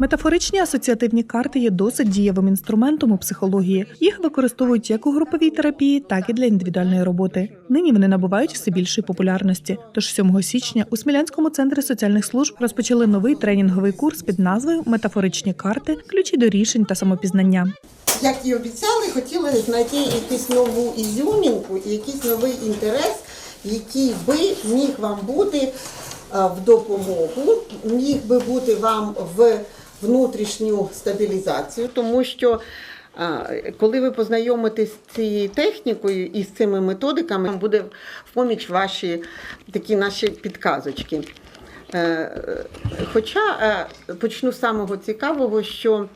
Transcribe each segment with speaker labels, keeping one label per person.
Speaker 1: Метафоричні асоціативні карти є досить дієвим інструментом у психології. Їх використовують як у груповій терапії, так і для індивідуальної роботи. Нині вони набувають все більшої популярності. Тож 7 січня у Смілянському центрі соціальних служб розпочали новий тренінговий курс під назвою Метафоричні карти ключі до рішень та самопізнання.
Speaker 2: Як і обіцяли, хотіли знайти якусь нову ізюмінку якийсь новий інтерес, який би міг вам бути е, в допомогу, міг би бути вам в внутрішню стабілізацію, тому що коли ви познайомитесь з цією технікою і з цими методиками, вам буде в поміч ваші такі наші підказочки. Е, Хоча е, почну з самого цікавого, що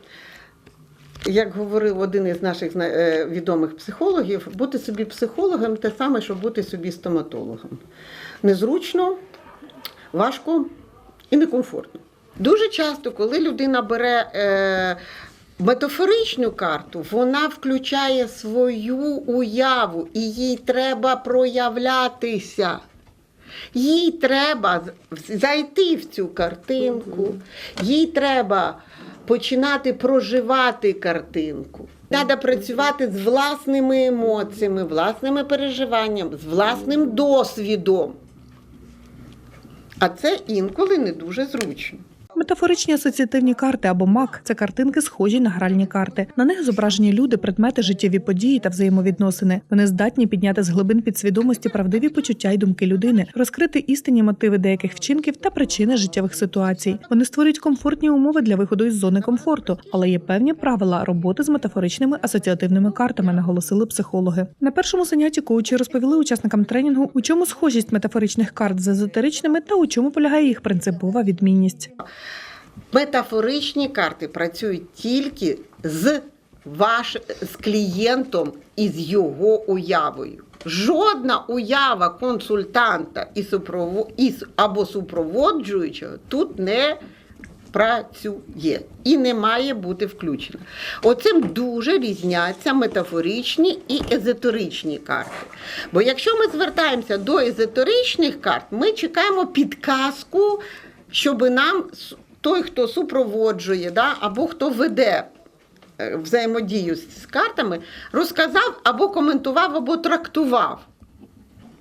Speaker 2: як говорив один із наших е, відомих психологів, бути собі психологом те саме, що бути собі стоматологом. Незручно, важко і некомфортно. Дуже часто, коли людина бере е, метафоричну карту, вона включає свою уяву і їй треба проявлятися. Їй треба зайти в цю картинку, їй треба починати проживати картинку. Треба працювати з власними емоціями, власними переживаннями, з власним досвідом. А це інколи не дуже зручно.
Speaker 1: Метафоричні асоціативні карти або МАК це картинки, схожі на гральні карти. На них зображені люди, предмети, життєві події та взаємовідносини. Вони здатні підняти з глибин підсвідомості правдиві почуття й думки людини, розкрити істинні мотиви деяких вчинків та причини життєвих ситуацій. Вони створюють комфортні умови для виходу із зони комфорту, але є певні правила роботи з метафоричними асоціативними картами, наголосили психологи. На першому занятті коучі розповіли учасникам тренінгу, у чому схожість метафоричних карт з езотеричними та у чому полягає їх принципова відмінність.
Speaker 2: Метафоричні карти працюють тільки з ваш з клієнтом і з його уявою. Жодна уява консультанта і супрово, і, або супроводжуючого тут не працює і не має бути включена. Оцим дуже різняться метафоричні і езотеричні карти. Бо якщо ми звертаємося до езотеричних карт, ми чекаємо підказку, щоб нам той, хто супроводжує, да, або хто веде е, взаємодію з з картами, розказав або коментував, або трактував.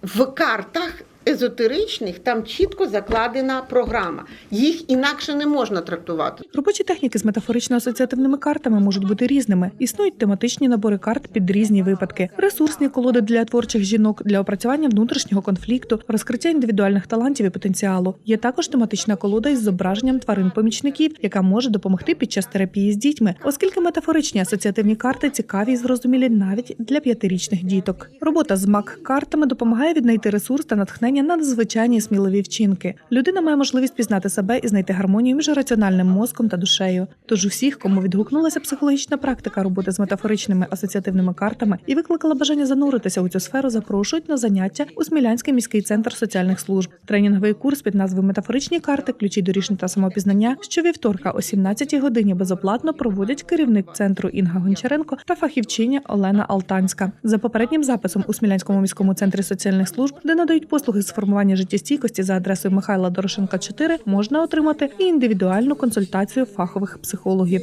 Speaker 2: В картах езотеричних там чітко закладена програма. Їх інакше не можна трактувати.
Speaker 1: Робочі техніки з метафорично-асоціативними картами можуть бути різними. Існують тематичні набори карт під різні випадки, ресурсні колоди для творчих жінок, для опрацювання внутрішнього конфлікту, розкриття індивідуальних талантів і потенціалу. Є також тематична колода із зображенням тварин-помічників, яка може допомогти під час терапії з дітьми, оскільки метафоричні асоціативні карти цікаві і зрозумілі навіть для п'ятирічних діток. Робота з мак-картами допомагає віднайти ресурс та натхнення на надзвичайні сміливі вчинки. Людина має можливість пізнати себе і знайти гармонію між раціональним мозком та душею. Тож усіх, кому відгукнулася психологічна практика роботи з метафоричними асоціативними картами і викликала бажання зануритися у цю сферу, запрошують на заняття у Смілянський міський центр соціальних служб. Тренінговий курс під назвою Метафоричні карти, ключі до рішень та самопізнання щовівторка о 17 годині безоплатно проводять керівник центру Інга Гончаренко та фахівчиня Олена Алтанська. За попереднім записом у Смілянському міському центрі соціальних служб, де надають послуги з формування життєстійкості за адресою Михайла Дорошенка 4, можна отримати і індивідуальну консультацію фахових психологів.